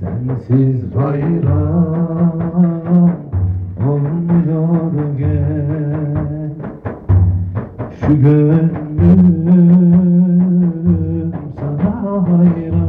Sensiz bayram olmuyor gel Şu gönlüm sana hayran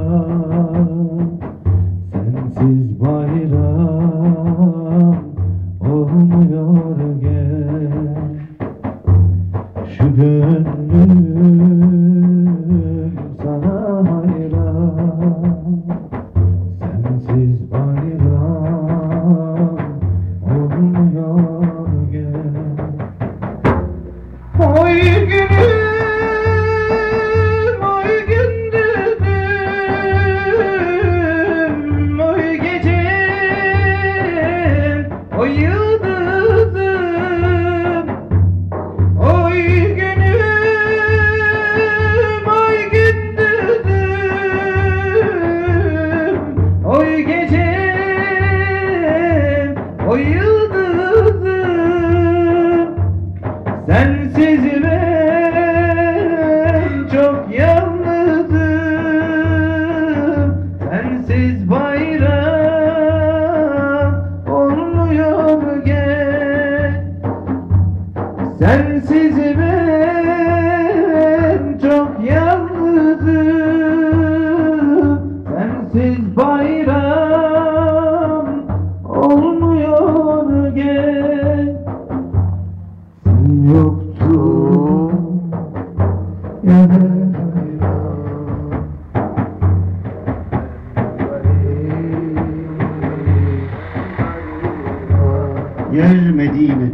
Sensiz ben çok yalnızım. Sensiz bayram olmuyor gel? Sensiz ben Yer Medine'dir.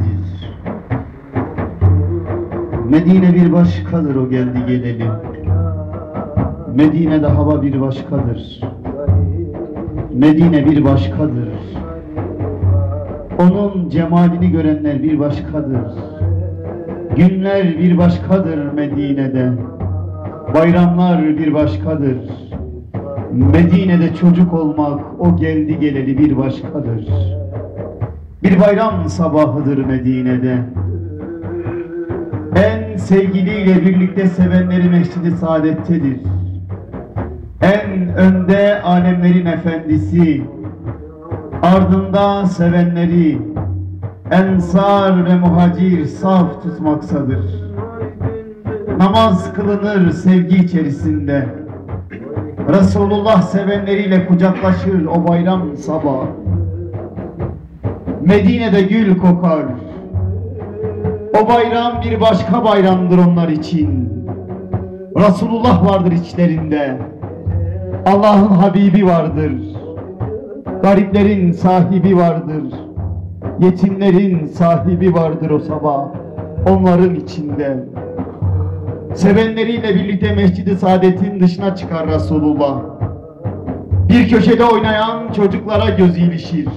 Medine bir başkadır o geldi geleli. Medine'de hava bir başkadır. Medine bir başkadır. Onun cemalini görenler bir başkadır. Günler bir başkadır Medine'de. Bayramlar bir başkadır. Medine'de çocuk olmak o geldi geleli bir başkadır. Bir bayram sabahıdır Medine'de. En sevgiliyle birlikte sevenleri Mescid-i Saadet'tedir. En önde alemlerin efendisi, ardında sevenleri, ensar ve muhacir saf tutmaksadır. Namaz kılınır sevgi içerisinde. Resulullah sevenleriyle kucaklaşır o bayram sabahı. Medine'de gül kokar. O bayram bir başka bayramdır onlar için. Resulullah vardır içlerinde. Allah'ın Habibi vardır. Gariplerin sahibi vardır. Yetimlerin sahibi vardır o sabah. Onların içinde. Sevenleriyle birlikte Mescid-i Saadet'in dışına çıkar Resulullah. Bir köşede oynayan çocuklara göz ilişir.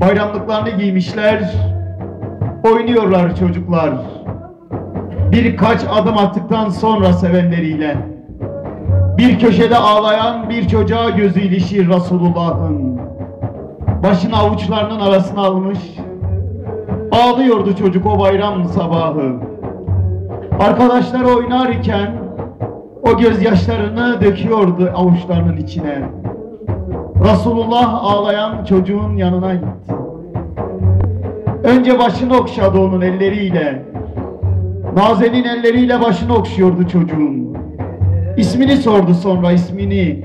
Bayramlıklarını giymişler, oynuyorlar çocuklar. Birkaç adım attıktan sonra sevenleriyle. Bir köşede ağlayan bir çocuğa gözü ilişir Resulullah'ın. Başını avuçlarının arasına almış. Ağlıyordu çocuk o bayram sabahı. Arkadaşlar oynarken o gözyaşlarını döküyordu avuçlarının içine. Resulullah ağlayan çocuğun yanına gitti. Önce başını okşadı onun elleriyle. Nazenin elleriyle başını okşuyordu çocuğun. İsmini sordu sonra ismini.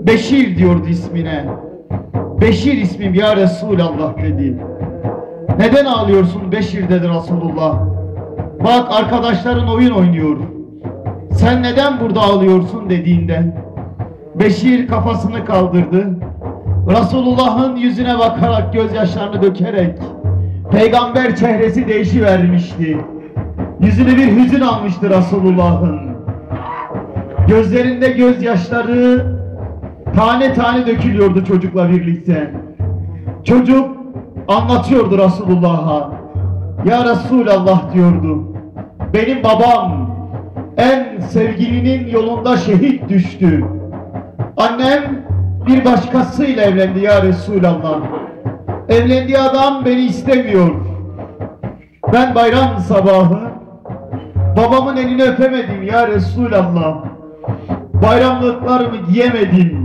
Beşir diyordu ismine. Beşir ismim ya Resulallah dedi. Neden ağlıyorsun Beşir dedi Resulullah. Bak arkadaşların oyun oynuyor. Sen neden burada ağlıyorsun dediğinde Beşir kafasını kaldırdı. Resulullah'ın yüzüne bakarak gözyaşlarını dökerek peygamber çehresi değişivermişti. Yüzüne bir hüzün almıştı Resulullah'ın. Gözlerinde gözyaşları tane tane dökülüyordu çocukla birlikte. Çocuk anlatıyordu Resulullah'a. Ya Resulallah diyordu. Benim babam en sevgilinin yolunda şehit düştü. Annem bir başkasıyla evlendi ya Resulallah. Evlendiği adam beni istemiyor. Ben bayram sabahı Babamın elini öpemedim ya Resulallah. Bayramlıklarımı giyemedim.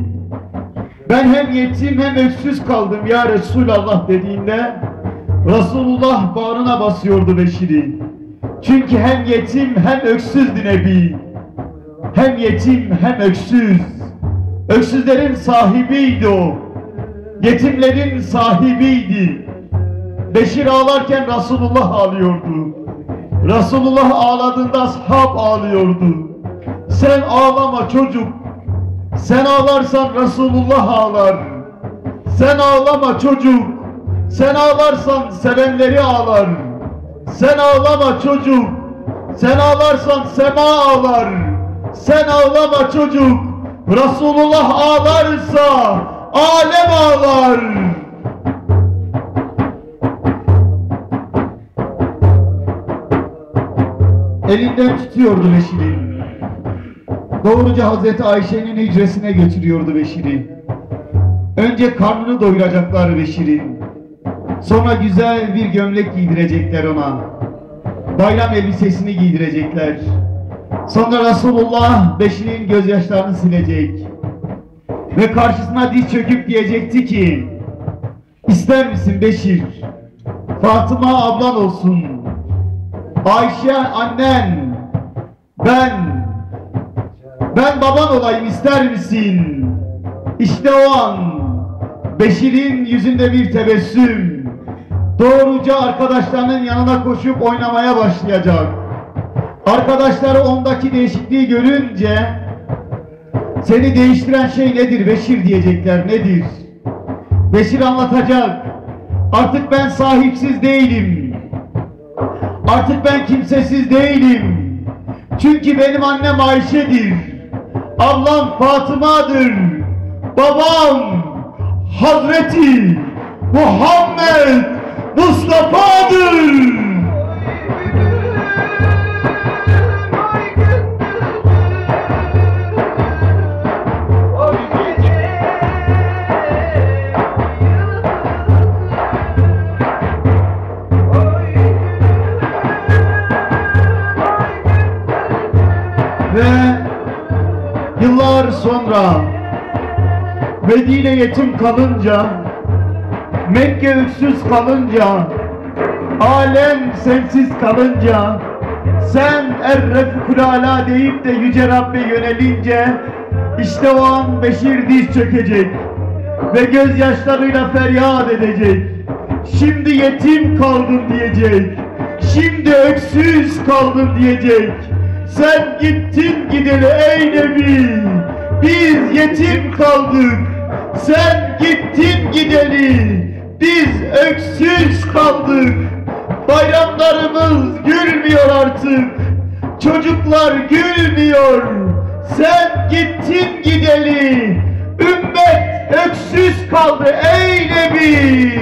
Ben hem yetim hem öksüz kaldım ya Resulallah dediğinde Resulullah bağrına basıyordu Beşir'i. Çünkü hem yetim hem öksüzdü Nebi. Hem yetim hem öksüz. Öksüzlerin sahibiydi o. Yetimlerin sahibiydi. Beşir ağlarken Resulullah ağlıyordu. Resulullah ağladığında ashab ağlıyordu. Sen ağlama çocuk. Sen ağlarsan Resulullah ağlar. Sen ağlama çocuk. Sen ağlarsan sevenleri ağlar. Sen ağlama çocuk. Sen ağlarsan sema ağlar. Sen ağlama çocuk. Resulullah ağlarsa alem ağlar. Elinden tutuyordu Beşir'i. Doğruca Hazreti Ayşe'nin hücresine götürüyordu Beşir'i. Önce karnını doyuracaklar Beşir'in. Sonra güzel bir gömlek giydirecekler ona. Bayram elbisesini giydirecekler. Sonra Resulullah Beşir'in gözyaşlarını silecek. Ve karşısına diz çöküp diyecekti ki İster misin Beşir? Fatıma ablan olsun. Ayşe annen. Ben. Ben baban olayım ister misin? İşte o an Beşir'in yüzünde bir tebessüm. Doğruca arkadaşlarının yanına koşup oynamaya başlayacak. Arkadaşları ondaki değişikliği görünce seni değiştiren şey nedir Beşir diyecekler nedir? Beşir anlatacak. Artık ben sahipsiz değilim. Artık ben kimsesiz değilim. Çünkü benim annem Ayşe'dir. Ablam Fatıma'dır. Babam Hazreti Muhammed Mustafa'dır. Sonra Medine yetim kalınca Mekke öksüz kalınca Alem sensiz kalınca Sen er ala deyip de Yüce Rabbe yönelince işte o an Beşir diz çökecek Ve gözyaşlarıyla feryat edecek. Şimdi yetim kaldım diyecek. Şimdi öksüz kaldım diyecek. Sen gittin gideli ey Nebi Biz yetim kaldık Sen gittin gideli. Biz öksüz kaldık Bayramlarımız gülmüyor artık. Çocuklar gülmüyor Sen gittin gideli. Ümmet öksüz kaldı ey Nebi